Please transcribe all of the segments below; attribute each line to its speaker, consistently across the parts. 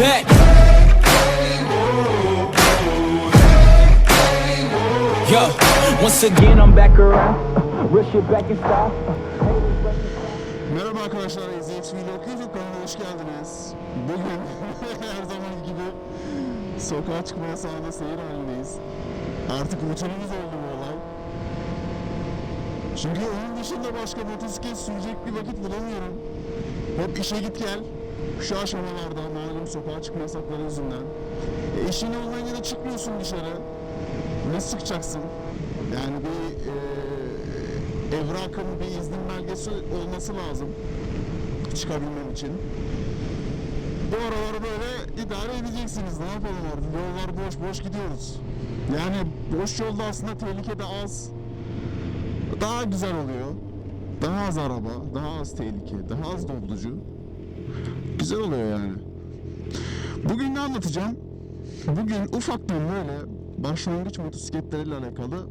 Speaker 1: back. Yo, once again I'm back around. Real shit back in style.
Speaker 2: Merhaba arkadaşlar, ZX Vlog YouTube kanalına hoş geldiniz. Bugün her zaman gibi sokağa çıkma yasağında seyir halindeyiz. Artık rutinimiz oldu bu olay. Çünkü onun dışında başka motosiklet sürecek bir vakit bulamıyorum. Hep işe git gel. Şu aşamalarda malum sokağa çıkma yasakları yüzünden. E, işin olmayınca da çıkmıyorsun dışarı. Nasıl çıkacaksın? Yani bir e, evrakın bir iznin belgesi olması lazım çıkabilmem için. Bu aralar böyle idare edeceksiniz. Ne yapalım artık? Yollar boş boş gidiyoruz. Yani boş yolda aslında tehlike de az. Daha güzel oluyor. Daha az araba, daha az tehlike, daha az dolducu. Güzel oluyor yani. Bugün ne anlatacağım? Bugün ufaktan böyle başlangıç motosikletleriyle alakalı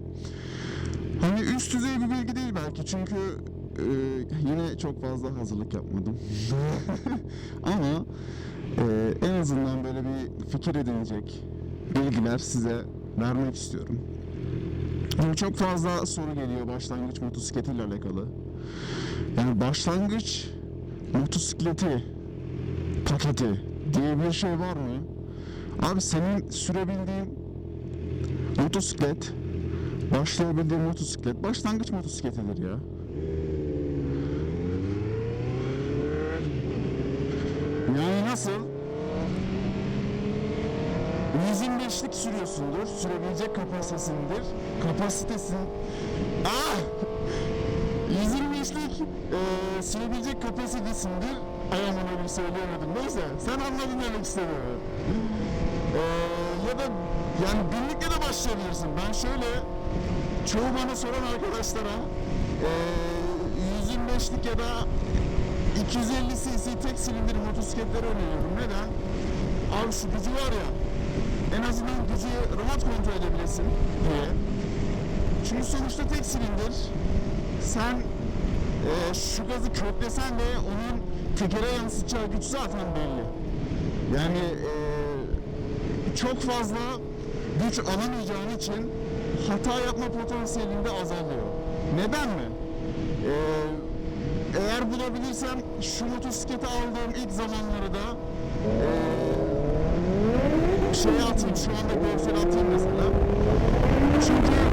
Speaker 2: Hani üst düzey bir bilgi değil belki çünkü e, yine çok fazla hazırlık yapmadım. Ama e, en azından böyle bir fikir edinecek bilgiler size vermek istiyorum. Şimdi çok fazla soru geliyor başlangıç motosikletiyle alakalı. Yani başlangıç motosikleti paketi diye bir şey var mı? Abi senin sürebildiğin motosiklet Başlayabildiğim motosiklet başlangıç motosikletidir ya. Yani nasıl? 125'lik sürüyorsundur. Sürebilecek kapasitesindir. Kapasitesin. Ah! 125'lik e, sürebilecek kapasitesindir. Ay aman öyle söyleyemedim. Neyse sen anladın demek istediğimi. E, ya da yani binlikle de başlayabilirsin. Ben şöyle çoğu bana soran arkadaşlara e, 125'lik ya da 250 cc tek silindir motosikletleri öneriyorum. Neden? Abi şu gücü var ya en azından gücü rahat kontrol edebilesin diye. Çünkü sonuçta tek silindir. Sen e, şu gazı köklesen de onun tekere yansıtacağı güç zaten belli. Yani e, çok fazla güç alamayacağın için hata yapma potansiyelin de azalıyor. Neden mi? Ee, eğer bulabilirsem şu motosikleti aldığım ilk zamanları da ee, şeye atayım, şu anda görsel atayım mesela. Çünkü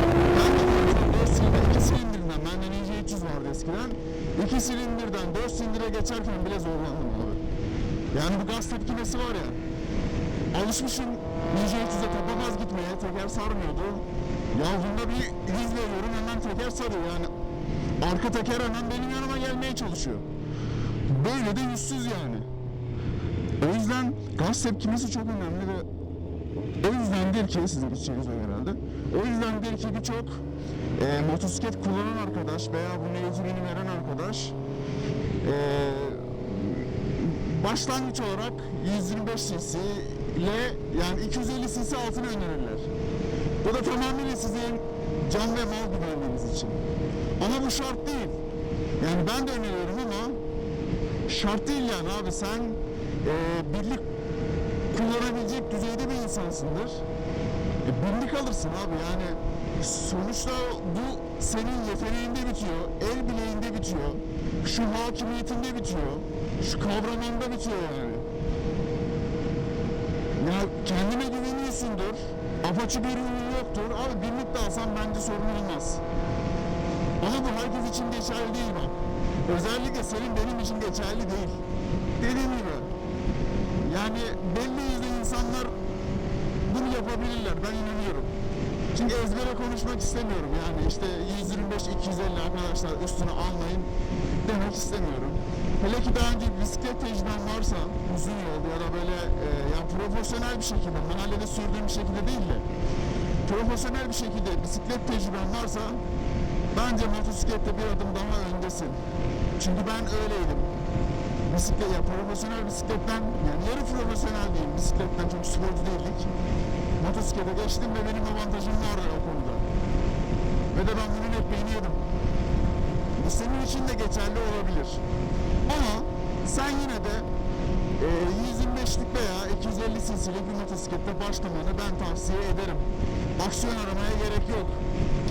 Speaker 2: 2 silindirden 4 silindire geçerken bile zorlandım abi. Yani bu gaz tepkimesi var ya, alışmışım Ninja 300'e tapamaz gitmeye, teker sarmıyordu. Ya bunda bir hız veriyorum hemen teker sarıyor yani. Arka teker hemen benim yanıma gelmeye çalışıyor. Böyle de yüzsüz yani. O yüzden gaz tepkimesi çok önemli yüzdendir ki sizin o herhalde. O yüzdendir ki birçok e, motosiklet kullanan arkadaş veya bunu eğitimini veren arkadaş e, başlangıç olarak 125 cc ile yani 250 cc altını önerirler. Bu da tamamıyla sizin can ve mal güvenliğiniz için. Ama bu şart değil. Yani ben de öneriyorum ama şart değil yani abi sen e, birlik kullanabilecek düzeyde bir insansındır. E, birlik alırsın abi yani sonuçta bu senin yeteneğinde bitiyor, el bileğinde bitiyor, şu hakimiyetinde bitiyor, şu kavramında bitiyor yani. Ya kendine güveniyorsundur, apaçı bir ürün yoktur, abi birlik de alsan bence sorun olmaz. Ama bu herkes için geçerli değil bak. Özellikle senin benim için geçerli değil. Dediğim gibi. Yani belli. Ben inanıyorum. Çünkü ezbere konuşmak istemiyorum. Yani işte 125-250 arkadaşlar üstüne almayın demek istemiyorum. Hele ki daha önce bisiklet tecrüben varsa uzun yol ya da böyle e, yani profesyonel bir şekilde mahallede sürdüğüm bir şekilde değil de profesyonel bir şekilde bisiklet tecrüben varsa bence motosiklette bir adım daha öndesin. Çünkü ben öyleydim. Bisiklet ya profesyonel bisikletten yani yarı profesyonel diyeyim bisikletten çok sporcu değildik. Motosiklete geçtim ve benim avantajım vardı o konuda. Ve de ben bunun ekmeğini yedim. Bu senin için de geçerli olabilir. Ama sen yine de e, 125'lik veya 250 250 cc'lik bir motosiklette başlamanı ben tavsiye ederim. Aksiyon aramaya gerek yok.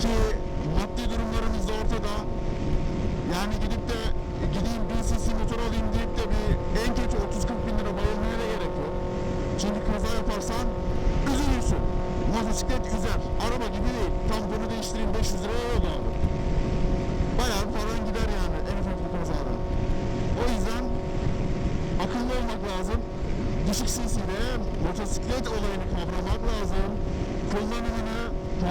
Speaker 2: Ki maddi durumlarımız da ortada. Yani gidip de gideyim 1000 cc motor alayım deyip de bir en kötü 30-40 bin lira bayılmaya da gerek yok. Çünkü kaza yaparsan. Motosiklet güzel. Araba gibi değil. Tamponu değiştireyim 500 liraya yok abi. Bayağı paran gider yani en ufak bir kazada. O yüzden akıllı olmak lazım. Düşük cc'de motosiklet olayını kavramak lazım. Kullanımını,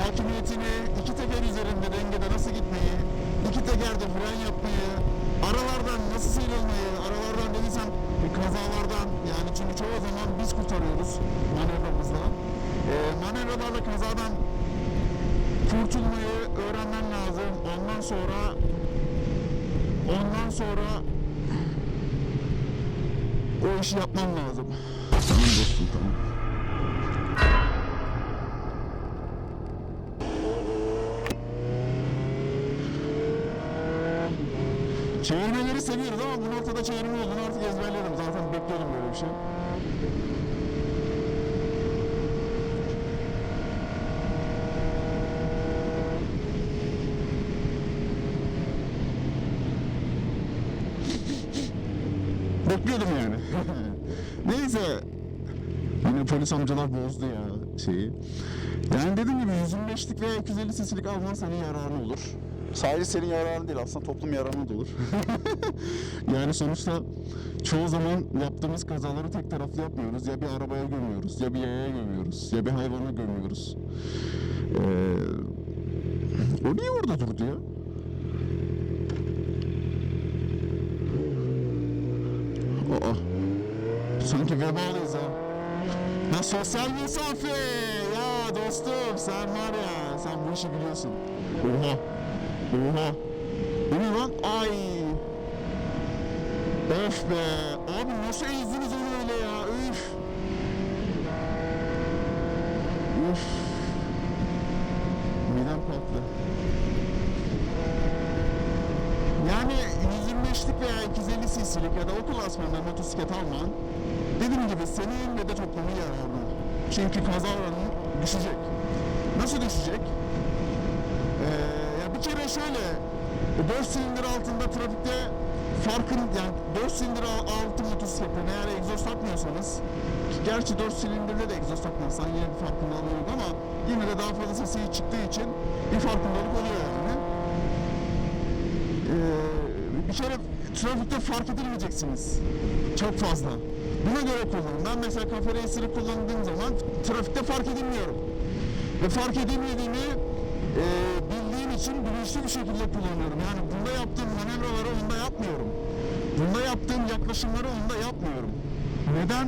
Speaker 2: hakimiyetini, iki teker üzerinde dengede nasıl gitmeyi, iki tekerde fren yapmayı, aralardan nasıl sıyrılmayı, aralardan dediysem kazalardan yani çünkü çoğu zaman biz kurtarıyoruz manevramızla. E, manevralarla kazadan kurtulmayı öğrenmen lazım. Ondan sonra ondan sonra o işi yapman lazım. Tamam dostum tamam. Çevirmeleri seviyoruz ama bu noktada çevirme olduğunu artık ezberledim. Zaten bekliyordum böyle bir şey. Bekliyordum yani. Neyse. Yine polis amcalar bozdu ya şeyi. Yani dediğim gibi 125'lik veya 250 cc'lik alman senin yararına olur. Sadece senin yararın değil aslında toplum yararına da olur. yani sonuçta çoğu zaman yaptığımız kazaları tek taraflı yapmıyoruz. Ya bir arabaya gömüyoruz, ya bir yaya gömüyoruz, ya bir hayvana gömüyoruz. Ee, o niye orada durdu ya? Aa. Sanki. Ya sosyal mesafe. Ya dostum sen var ya sen bu işi biliyorsun. Oha. Oha. Bu ne lan? Ay. Öf be. Abi nasıl ezdiniz onu öyle ya? Üf. Üf. Midem patlı. Yani 125'lik veya 250 cc'lik ya da o klasmanda motosiklet alman dediğim gibi senin ve de toplumun yararına. Çünkü kaza oranı düşecek. Nasıl düşecek? Ee, ya bir kere şöyle 4 silindir altında trafikte farkın yani 4 silindir al- altı motosikletten eğer egzoz takmıyorsanız gerçi 4 silindirde de egzoz takmazsan yine bir farkındalık yok ama yine de daha fazla sesi çıktığı için bir farkındalık oluyor yani. Ee, bir kere trafikte fark edilmeyeceksiniz. Çok fazla. Buna göre kullanın. Ben mesela kafe racer'ı kullandığım zaman trafikte fark edilmiyorum. Ve fark edilmediğimi e, bildiğim için bilinçli bir şekilde kullanıyorum. Yani bunda yaptığım manevraları onda yapmıyorum. Bunda yaptığım yaklaşımları onda yapmıyorum. Neden?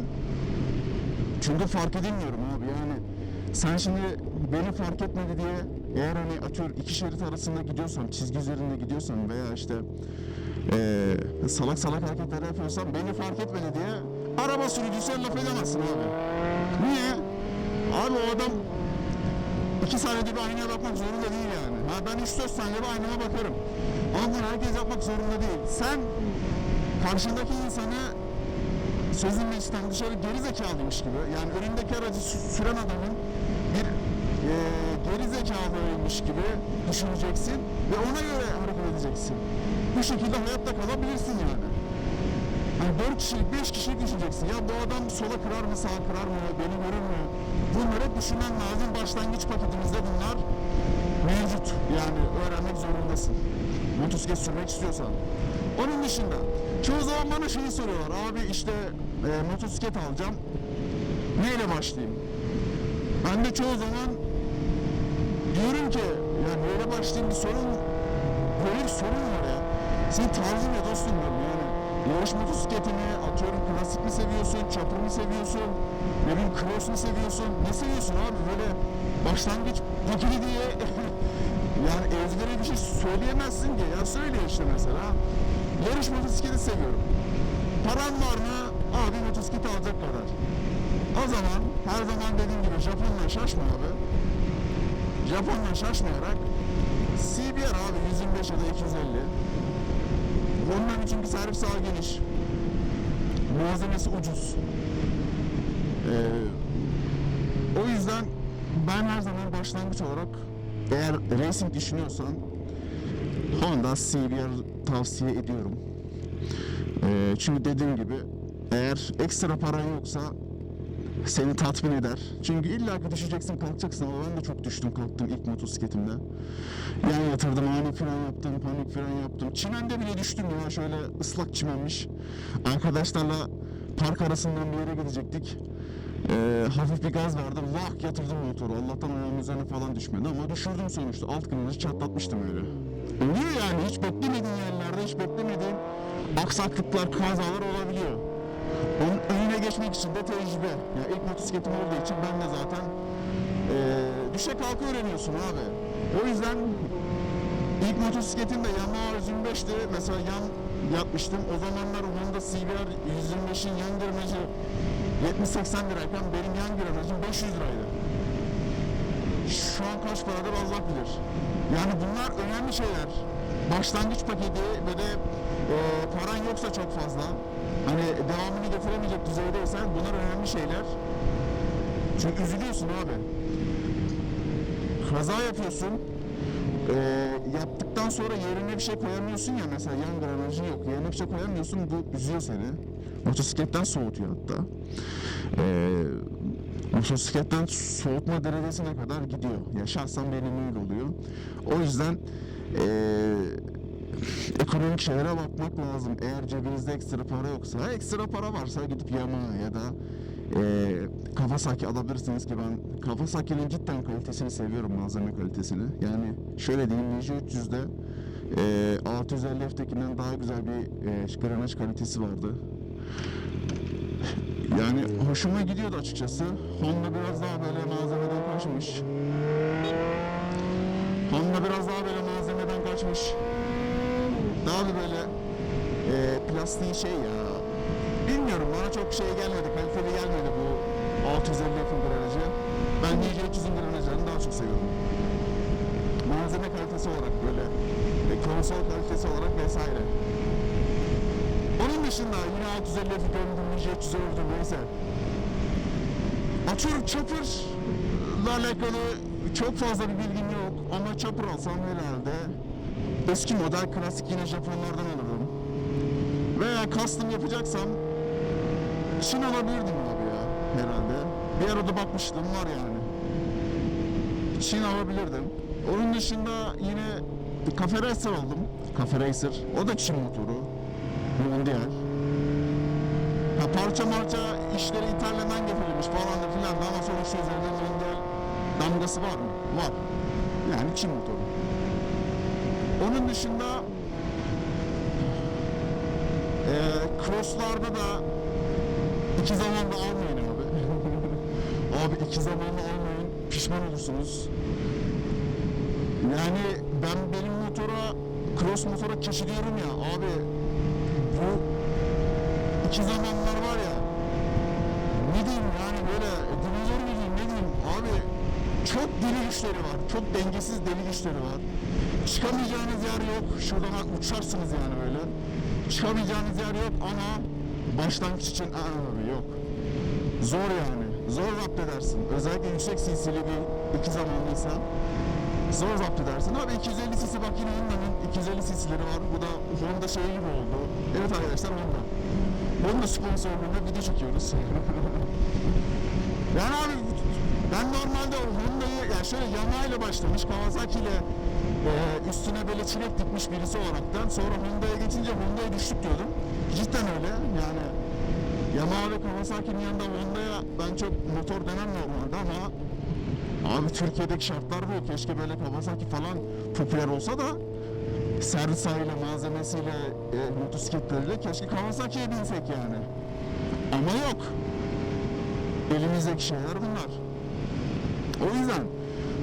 Speaker 2: Çünkü fark edilmiyorum abi yani. Sen şimdi beni fark etmedi diye eğer hani atıyor iki şerit arasında gidiyorsam, çizgi üzerinde gidiyorsam veya işte eee, salak salak hareketler yapıyorsam beni fark etmedi diye araba sürücüsüne laf edemezsin abi. Niye? Abi o adam iki saniyede bir aynaya bakmak zorunda değil yani. Ha ben 3-4 saniyede bir aynama bakarım. Ama bunu herkes yapmak zorunda değil. Sen karşındaki insanı sözün meclisten dışarı geri zekalıymış gibi yani önündeki aracı sü- süren adamın bir e, geri zekalıymış gibi düşüneceksin ve ona göre hareket edeceksin. Bu şekilde hayatta kalabilirsin yani. Yani 4 kişilik, 5 kişilik düşüneceksin. Ya bu adam sola kırar mı, sağa kırar mı, beni görür mü? Bunları düşünmen lazım. Başlangıç paketimizde bunlar mevcut. Yani öğrenmek zorundasın. Motosiklet sürmek istiyorsan. Onun dışında çoğu zaman bana şeyi soruyorlar. Abi işte e, motosiklet alacağım. Neyle başlayayım? Ben de çoğu zaman diyorum ki ya böyle başlayayım bir sorun böyle bir sorun var ya. Senin tarzın ne dostum diyorum yani. Yarış motosikleti mi, atıyorum klasik mi seviyorsun, çapır mı seviyorsun, ne bileyim cross mu seviyorsun, ne seviyorsun abi böyle başlangıç paketi diye yani ezbere bir şey söyleyemezsin ki ya söyle işte mesela. Yarış motosikleti seviyorum. Paran var mı? Abi motosiklet alacak kadar. O zaman her zaman dediğim gibi Japonla şaşma abi. Japonla şaşmayarak CBR abi 125 ya da 250. Onların çünkü servis ağı geniş. Malzemesi ucuz. Ee, yüzden ben her zaman başlangıç olarak eğer racing düşünüyorsan Honda CBR tavsiye ediyorum. Ee, çünkü dediğim gibi eğer ekstra paran yoksa seni tatmin eder. Çünkü illa ki düşeceksin kalkacaksın ama ben de çok düştüm kalktım ilk motosikletimde. Yan yatırdım, ani fren yaptım, panik fren yaptım. Çimende bile düştüm ya şöyle ıslak çimenmiş. Arkadaşlarla park arasından bir yere gidecektik. Ee, hafif bir gaz verdim, vah yatırdım motoru. Allah'tan ayağımın üzerine falan düşmedi ama düşürdüm sonuçta. Alt kırmızı çatlatmıştım öyle. Oluyor yani hiç beklemediğin yerlerde, hiç beklemediğin aksaklıklar, kazalar olabiliyor. Onun önüne geçmek için de tecrübe. Ya ilk motosikletim olduğu için ben de zaten eee düşe kalka öğreniyorsun abi. O yüzden ilk motosikletim de Yamaha 125'ti. Mesela yan yapmıştım. O zamanlar Honda CBR 125'in yan gramajı 70-80 lirayken benim yan gramajım 500 liraydı. Şu an kaç paradır Allah bilir. Yani bunlar önemli şeyler. Başlangıç paketi ve de e, paran yoksa çok fazla. Hani devamını getiremeyecek düzeydeysen bunlar önemli şeyler. Çünkü üzülüyorsun abi. Kaza yapıyorsun. E, yaptıktan sonra yerine bir şey koyamıyorsun ya mesela yan granajı yok. Yerine bir şey koyamıyorsun bu üzüyor seni. Motosikletten soğutuyor hatta. E, motosikletten soğutma derecesine kadar gidiyor. Ya şahsen benim öyle oluyor. O yüzden eee, ekonomik şeylere bakmak lazım. Eğer cebinizde ekstra para yoksa, ekstra para varsa gidip Yamaha ya da eee Kawasaki alabilirsiniz ki ben Kawasaki'nin cidden kalitesini seviyorum malzeme kalitesini. Yani şöyle diyeyim Ninja 300'de eee 650 F'tekinden daha güzel bir eee granaj kalitesi vardı. Yani hoşuma gidiyordu açıkçası. Honda biraz daha böyle malzemeden kaçmış. Honda biraz daha böyle malzemeden kaçmış. Daha bir böyle e, plastiği şey ya. Bilmiyorum bana çok şey gelmedi, kaliteli gelmedi bu 650 F'in granajı. Ben Ninja 300'ün granajlarını daha çok seviyorum. Malzeme kalitesi olarak böyle, e, konsol kalitesi olarak vesaire. Onun dışında yine 650 F'i gördüm, Ninja 300'ü övdüm neyse. Atıyorum Chopper'la alakalı çok fazla bir bilgim yok ama Chopper alsam herhalde eski model klasik yine Japonlardan alırım. Veya custom yapacaksam Çin alabilirdim abi ya herhalde. Bir arada bakmıştım var yani. Çin alabilirdim. Onun dışında yine Cafe Racer aldım. Cafe Racer. O da Çin motoru. Mondial. Ha parça marça işleri İtalya'dan getirilmiş falan da filan ama sonuçta üzerinde Mondial damgası var mı? Var. Yani Çin motoru. Onun dışında eee crosslarda da iki zamanda almayın abi. abi iki zamanda almayın. Pişman olursunuz. Yani ben benim motora cross motora keşidiyorum ya abi bu iki zamanlar var ya ne diyeyim yani böyle dinozor mu diyeyim ne diyeyim abi çok deli güçleri var çok dengesiz deli güçleri var çıkamayacağınız yer yok şuradan uçarsınız yani böyle çıkamayacağınız yer yok ama başlangıç için aa, yok. Zor yani zor zapt edersin. Özellikle yüksek cc'li bir iki zamanlıysa zor zapt edersin. Abi 250 cc bak yine Honda'nın 250 cc'leri var. Bu da Honda şeyi gibi oldu. Evet arkadaşlar Honda. Honda sponsorluğunda video çekiyoruz. Yani abi ben normalde Honda'yı yani şöyle Yamaha ile başlamış Kawasaki ile e, üstüne böyle çilek dikmiş birisi olaraktan sonra Honda'ya geçince Honda'ya düştük diyordum cidden öyle yani Yamaha ve Kawasaki'nin yanında Honda'ya ben çok motor demem normalde ama Abi Türkiye'deki şartlar bu. Keşke böyle Kawasaki falan popüler olsa da servis sahile, malzemesiyle, e, motosikletleriyle keşke Kawasaki'ye binsek yani. Ama yok. Elimizdeki şeyler bunlar. O yüzden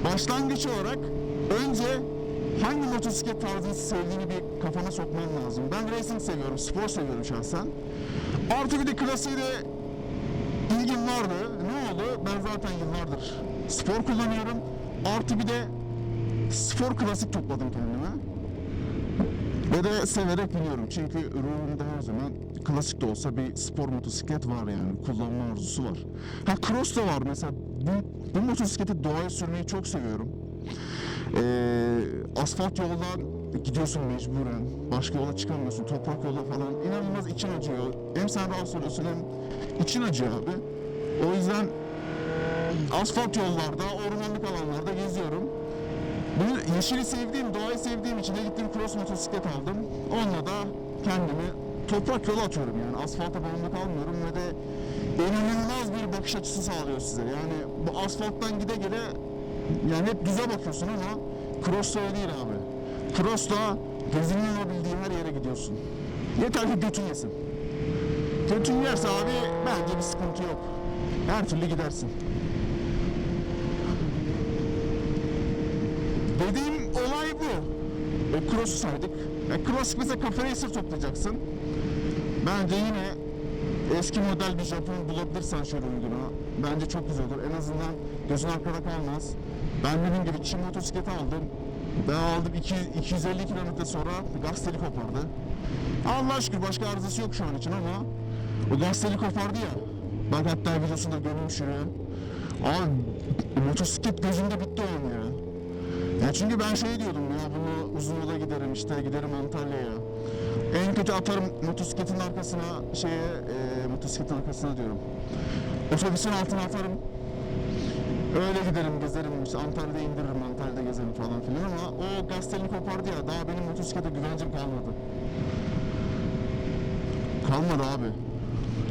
Speaker 2: başlangıç olarak önce hangi motosiklet tarzını sevdiğini bir kafana sokman lazım. Ben racing seviyorum, spor seviyorum şahsen. Artı bir de klasiğe de ilgim vardı. Ne oldu? Ben zaten yıllardır spor kullanıyorum. Artı bir de spor klasik topladım kendime. Ve de severek biniyorum. Çünkü ruhumda her zaman klasik de olsa bir spor motosiklet var yani. Kullanma arzusu var. Ha cross da var mesela. Bu, bu motosikleti doğaya sürmeyi çok seviyorum. Ee, asfalt yoldan gidiyorsun mecburen. Başka yola çıkamıyorsun. Toprak yola falan. İnanılmaz için acıyor. Hem sen rahatsız oluyorsun hem için acıyor abi. O yüzden asfalt yollarda, ormanlık alanlarda geziyorum. Bu yeşili sevdiğim, doğayı sevdiğim için de gittim cross motosiklet aldım. Onunla da kendimi toprak yola atıyorum yani. Asfalta bağımlı kalmıyorum ve de inanılmaz bir bakış açısı sağlıyor size. Yani bu asfalttan gide gele yani hep düze bakıyorsun ama cross öyle değil abi. Cross'ta gözünün alabildiği her yere gidiyorsun. Yeter ki götün yesin. Götün yerse abi bence bir sıkıntı yok. Her türlü gidersin. Dediğim olay bu. E, cross'u saydık. E, cross mesela kafa racer toplayacaksın. Bence yine eski model bir Japon bulabilirsen şöyle uyguna. Bence çok güzel olur. En azından gözün arkada kalmaz. Ben dediğim gibi Çin motosikleti aldım. Ben aldım 200 250 kilometre sonra gaz teli kopardı. Allah şükür başka arızası yok şu an için ama o gaz teli kopardı ya. Bak hatta videosunda görmüş şuraya. Abi motosiklet gözümde bitti oğlum ya. Ya çünkü ben şey diyordum ya bunu uzun yola giderim işte giderim Antalya'ya. En kötü atarım motosikletin arkasına şeye e, motosikletin arkasına diyorum. Otobüsün altına atarım. Öyle giderim gezerim işte Antalya'da indiririm Antalya'da gezerim falan filan ama o gazetelini kopardı ya daha benim motosiklete güvencim kalmadı. Kalmadı abi.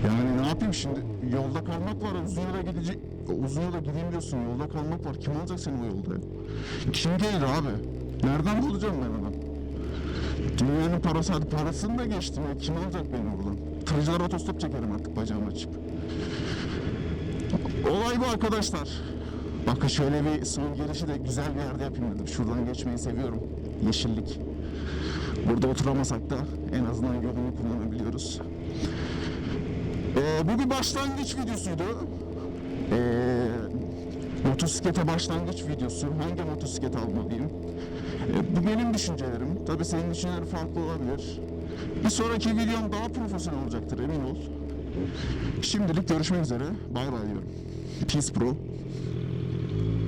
Speaker 2: Yani ne yapayım şimdi yolda kalmak var uzun yola gidecek uzun yola gideyim diyorsun yolda kalmak var kim alacak seni o yolda? Kim gelir abi? Nereden bulacağım ben onu? Dünyanın parası hadi parasını da geçtim ya kim alacak beni oradan? Tırcılar otostop çekerim artık bacağımı açıp. Olay bu arkadaşlar. Bakın şöyle bir son gelişi de güzel bir yerde yapayım dedim. Şuradan geçmeyi seviyorum. Yeşillik. Burada oturamasak da en azından yolunu kullanabiliyoruz. Ee, bu bir başlangıç videosuydu. Ee, motosiklete başlangıç videosu. Hangi motosiklet almalıyım? Ee, bu benim düşüncelerim. Tabii senin düşüncelerin farklı olabilir. Bir sonraki videom daha profesyonel olacaktır emin ol. Şimdilik görüşmek üzere. Bay bay diyorum. Peace bro.